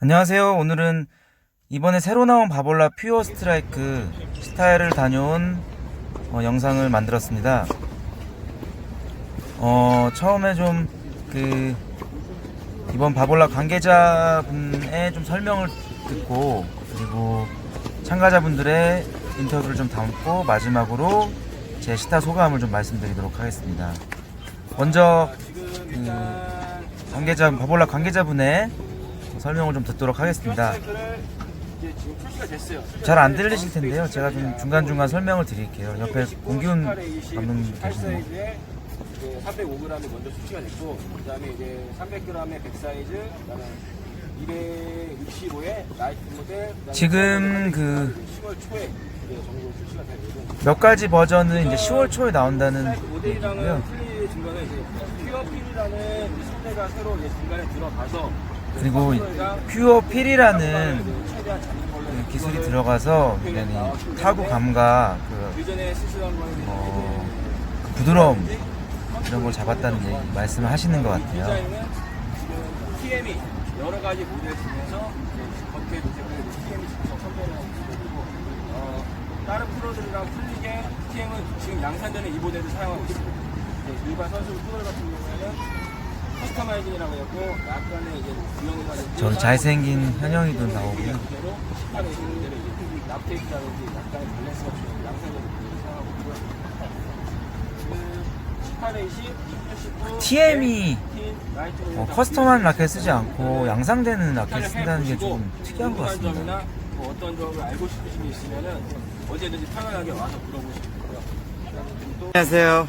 안녕하세요. 오늘은 이번에 새로 나온 바볼라 퓨어 스트라이크 스타일을 다녀온 어, 영상을 만들었습니다. 어, 처음에 좀 그 이번 바볼라 관계자분의 좀 설명을 듣고 그리고 참가자분들의 인터뷰를 좀 담고 마지막으로 제 시타 소감을 좀 말씀드리도록 하겠습니다. 먼저 그 관계자 바볼라 관계자분의 설명을 좀 듣도록 하겠습니다. 잘 안 들리실 텐데요. 제가 좀 중간중간 설명을 드릴게요. 옆에 공기훈 감독님 계시네요. 사이즈에 305g이 먼저 출시가 됐고, 그 다음에 이제 300g의 백 사이즈, 그다음에 265의 라이트 모델, 그다음에 지금 그 10월 초에 이제 정도 출시가 될 예정. 몇 가지 버전은 이제 10월 초에 나온다는 모델이랑은. 틀린 거는 이제 퓨어 필이라는 이 소재가 새로 이제 중간에 들어가서 그리고 이 퓨어 필이라는 이제 최대한 작은 걸로 그 기술이 들어가서 굉장히 타구 감각, 그 어, 그 부드러움 이런 걸 잡았다는 얘기, 말씀을 하시는 것 같아요. TM이 여러 가지 모델 중에서 겉에 디자인을 TM이 직접 선별을 하고 있고 어, 다른 프로들이랑 틀리게 TM은 지금 양산되는 이 모델을 사용하고 있습니다. 이제 일반 선수 프로 같은 경우에는 커스터마이징이라고 했고 약간의 이제 구형이가 저기 잘생긴 현영이도 나오고요. 그대로 18의 모델을 이제 납테이프라든지 약간의 밸런스가 중요한 양산되는 모델을 사용하고 있고요. 지금 18에 20, 19, TM이 라이트 어, 커스텀한 라켓 쓰지 않고 양상되는 라켓 쓴다는 게 좀 특이한 것 같습니다. 뭐 어떤 점을 알고 싶으신 게 있으면은 언제든지 편안하게 와서 물어보시고요. 안녕하세요.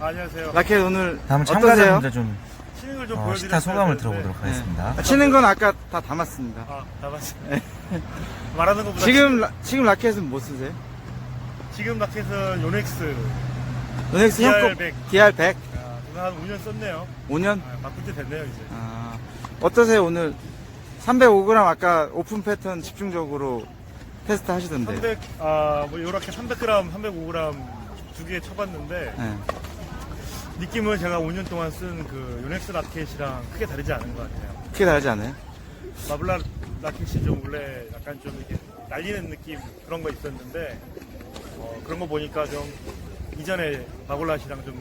안녕하세요. 라켓 오늘 다음 어떠세요? 참가자분들 좀 치는 걸좀 어, 보여드릴 시타 소감을. 들어보도록 하겠습니다. 아, 치는 건 아까 다 담았습니다. 아, 담았어요. 말하는 것보다 지금 라, 지금 라켓은 뭐 쓰세요? 지금 라켓은 요넥스 요넥스 형급 DR100. DR100 아, 그거 한 5년 썼네요. 5년? 아, 바꿀 때 됐네요 이제. 아, 어떠세요 오늘 305g 아까 오픈 패턴 집중적으로 테스트 하시던데. 300, 아, 뭐 요렇게 300g, 305g 두 개 쳐봤는데 네. 느낌은 제가 5년 동안 쓴 그 요넥스 라켓이랑 크게 다르지 않은 것 같아요. 크게 다르지 않아요? 마블라 라켓이 좀 원래 약간 좀 이렇게 날리는 느낌 그런 거 있었는데 어, 그런 거 보니까 좀 이전에 마블라시랑 좀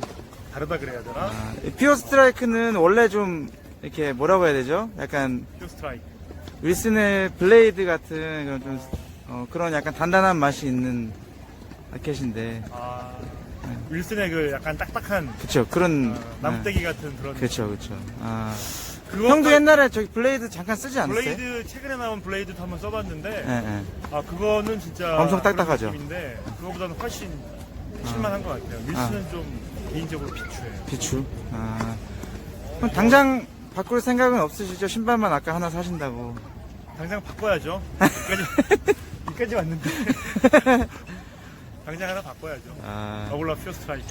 다르다 그래야 되나? 아, 이 피어 스트라이크는 원래 좀 이렇게 뭐라고 해야 되죠? 약간 퓨 스트라이크. 윌슨의 블레이드 같은 그런 좀 어, 그런 약간 단단한 맛이 있는 라켓인데 아, 윌슨의 그 약간 딱딱한 그쵸 그런 어, 나무떼기 같은 그런 그쵸 그쵸 아, 그거 형도 옛날에 저기 블레이드 잠깐 쓰지 않았어요? 블레이드 최근에 나온 블레이드도 한번 써봤는데 예, 예. 아 그거는 진짜 엄청 그런 딱딱하죠. 느낌인데 그거보다는 훨씬 실만한 것 같아요. 윌슨은 좀 개인적으로 비추해요. 비추. 아. 그럼 당장 바꿀 생각은 없으시죠? 신발만 아까 하나 사신다고. 당장 바꿔야죠. 여기까지 여기까지 왔는데 당장 하나 바꿔야죠. 아, 더블라 퓨어 스트라이크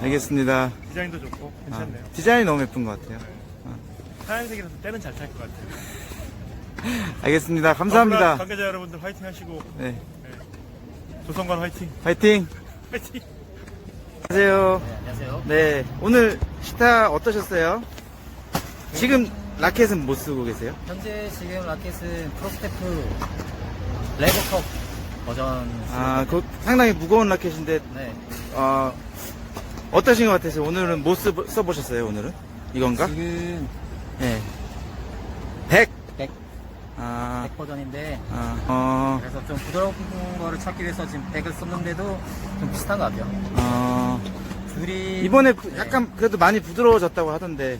알겠습니다. 디자인도 좋고 아, 괜찮네요. 디자인이 너무 예쁜 것 같아요. 하얀색이라서 때는 잘 탈 것 같아요. 알겠습니다. 감사합니다. 관계자 여러분들 화이팅 하시고 네. 조성관 화이팅 파이팅! 화이팅. 안녕하세요. 안녕하세요. 네. 오늘 시타 어떠셨어요? 지금 라켓은 못 쓰고 계세요? 현재 지금 라켓은 프로스테프 레고컵 버전 아, 그 상당히 무거운 라켓인데, 네. 어, 어떠신 것 같아서 오늘은 못 써, 써보셨어요, 오늘은? 이건가? 지금 네. 100! 100, 아, 100 버전인데 아, 어, 그래서 좀 부드러운 거를 찾기 위해서 지금 100을 썼는데도 좀 비슷한 것 같아요. 어, 줄이 이번에 부- 약간 그래도 많이 부드러워졌다고 하던데,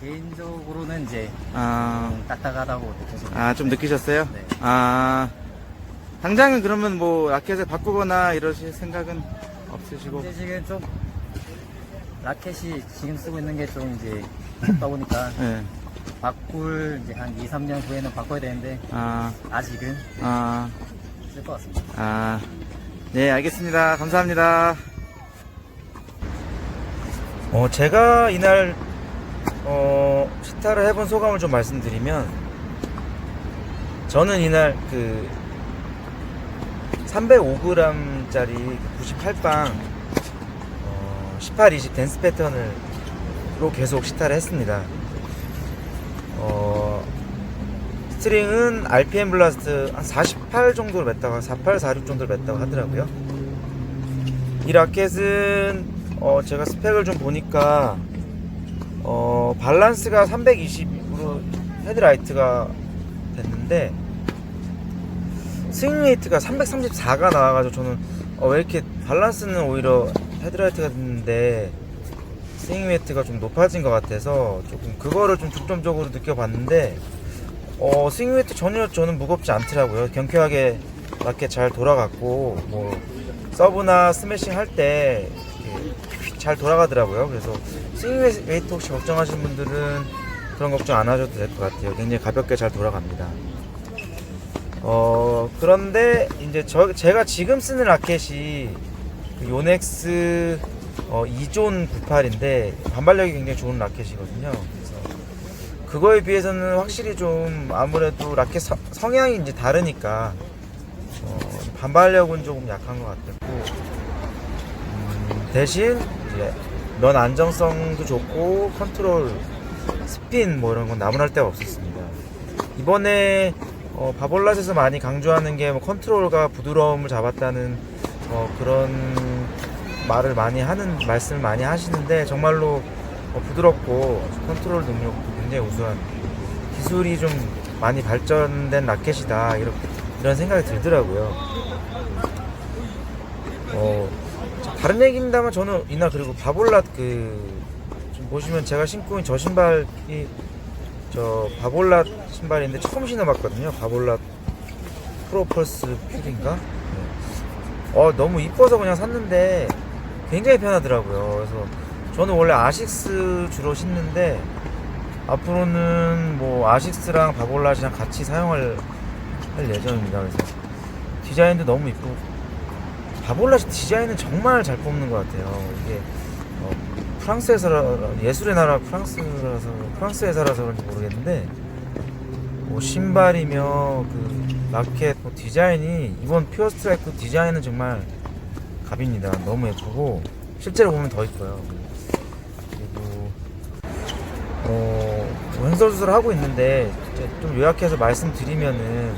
개인적으로는 이제 아, 좀 딱딱하다고 느껴집니다. 아, 좀 느끼셨어요? 네. 아, 당장은 그러면 뭐 라켓을 바꾸거나 이러실 생각은 없으시고, 근데 지금 좀 라켓이 지금 쓰고 있는 게 좀 이제 없다 보니까 예, 바꿀 이제 한 2, 3년 후에는 바꿔야 되는데 아, 아직은 아, 쓸 것 같습니다. 아, 네, 알겠습니다. 감사합니다. 어, 제가 이날 어, 시타를 해본 소감을 좀 말씀드리면 저는 이날 그 305g짜리 98방 어, 18, 20 댄스 패턴으로 계속 시타를 했습니다. 어, 스트링은 RPM 블라스트 한 48 정도로 맸다고 48, 46 정도로 맸다고 하더라고요. 이 라켓은 어, 제가 스펙을 좀 보니까 어, 밸런스가 320으로 헤드라이트가 됐는데 스윙 레이트가 334가 나와가지고 저는 어, 왜 이렇게 밸런스는 오히려 헤드라이트가 됐는데 스윙 레이트가 좀 높아진 것 같아서 조금 그거를 좀 중점적으로 느껴봤는데 어, 스윙 웨이트 전혀 저는 무겁지 않더라고요. 경쾌하게 맞게 잘 돌아갔고 뭐 서브나 스매싱 할 때 잘 돌아가더라고요. 그래서 스윙 웨이트 혹시 걱정하시는 분들은 그런 걱정 안 하셔도 될 것 같아요. 굉장히 가볍게 잘 돌아갑니다. 어 그런데 이제 저 제가 지금 쓰는 라켓이 그 요넥스 어, 2존 98인데 반발력이 굉장히 좋은 라켓이거든요. 그래서 그거에 비해서는 확실히 좀 아무래도 라켓 서- 성향이 이제 다르니까 어, 반발력은 조금 약한 것 같았고 음, 대신 이제 면 안정성도 좋고 컨트롤 스핀 뭐 이런 건 나무랄 데가 없었습니다. 이번에 어, 바볼랏에서 많이 강조하는 게 뭐 컨트롤과 부드러움을 잡았다는 어, 그런 말을 많이 하는 말씀을 많이 하시는데 정말로 어, 부드럽고 컨트롤 능력도 굉장히 우수한 기술이 좀 많이 발전된 라켓이다 이렇게 이런 생각이 들더라고요. 어, 다른 얘기입니다만 저는 이날 그리고 바볼랏 그 보시면 제가 신고 있는 저 신발이 저 바볼랏 신발인데 처음 신어봤거든요. 바볼랏 프로펄스 퓨린가? 네. 어 너무 이뻐서 그냥 샀는데 굉장히 편하더라고요. 그래서 저는 원래 아식스 주로 신는데 앞으로는 뭐 아식스랑 바볼랏이랑 같이 사용할 할 예정입니다. 그래서 디자인도 너무 이쁘고 바볼랏이 디자인은 정말 잘 뽑는 것 같아요. 이게 어, 프랑스에서 예술의 나라 프랑스라서 프랑스 회사라서 그런지 모르겠는데 뭐 신발이며 그 라켓 뭐 디자인이 이번 퓨어 스트라이크 디자인은 정말 갑입니다. 너무 예쁘고 실제로 보면 더 이뻐요. 그리고 어, 뭐 횡설수설 하고 있는데 좀 요약해서 말씀드리면은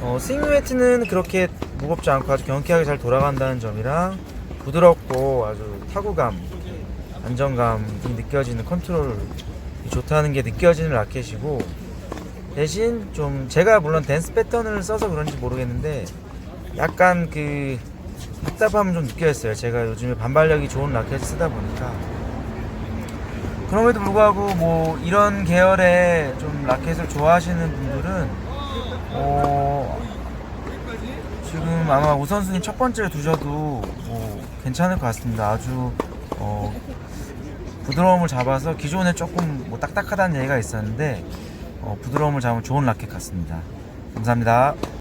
어, 스윙 웨이트는 그렇게 무겁지 않고 아주 경쾌하게 잘 돌아간다는 점이랑 부드럽고 아주 타구감, 안정감이 느껴지는 컨트롤이 좋다는 게 느껴지는 라켓이고 대신 좀 제가 물론 댄스 패턴을 써서 그런지 모르겠는데 약간 그 답답함을 좀 느꼈어요. 제가 요즘에 반발력이 좋은 라켓을 쓰다 보니까 그럼에도 불구하고 뭐 이런 계열의 좀 라켓을 좋아하시는 분들은 어 지금 아마 우선순위 첫 번째를 두셔도 뭐 괜찮을 것 같습니다. 아주 어 부드러움을 잡아서 기존에 조금 뭐 딱딱하다는 얘기가 있었는데 어 부드러움을 잡으면 좋은 라켓 같습니다. 감사합니다.